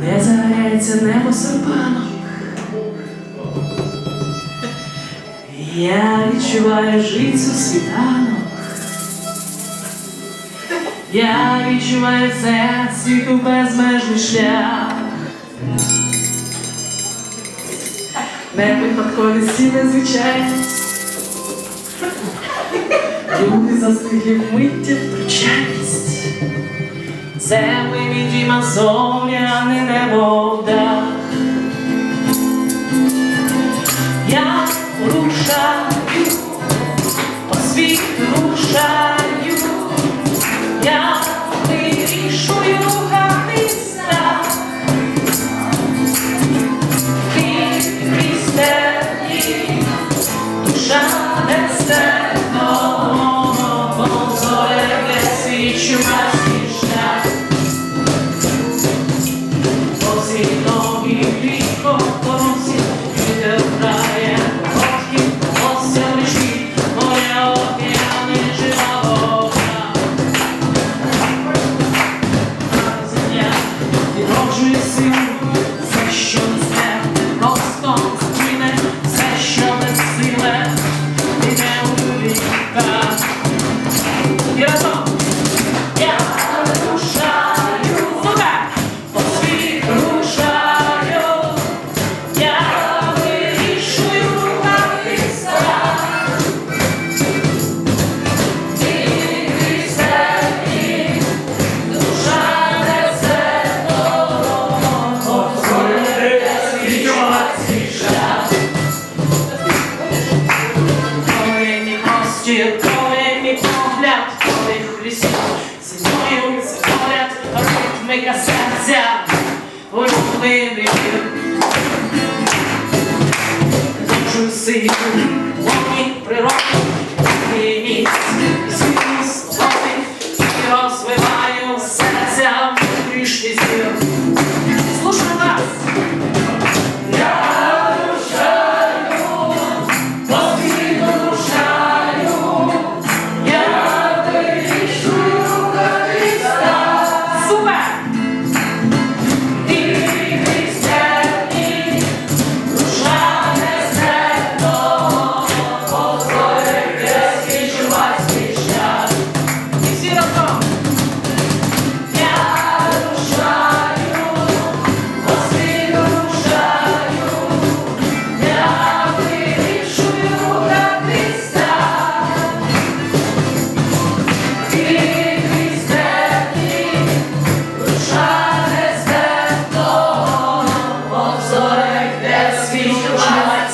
Не загоряється небо серпаном. Я відчуваю життю світанок. Я відчуваю це світу безмежний шлях. Не випадкові сіли звичайні. Люди застигли в миття втручальність землі відіма зоряне небо в дах. Я рушаю, по світ рушаю, я вирішую хати страх. Ти крізь темні, душа несе. Bye. see you.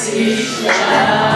se.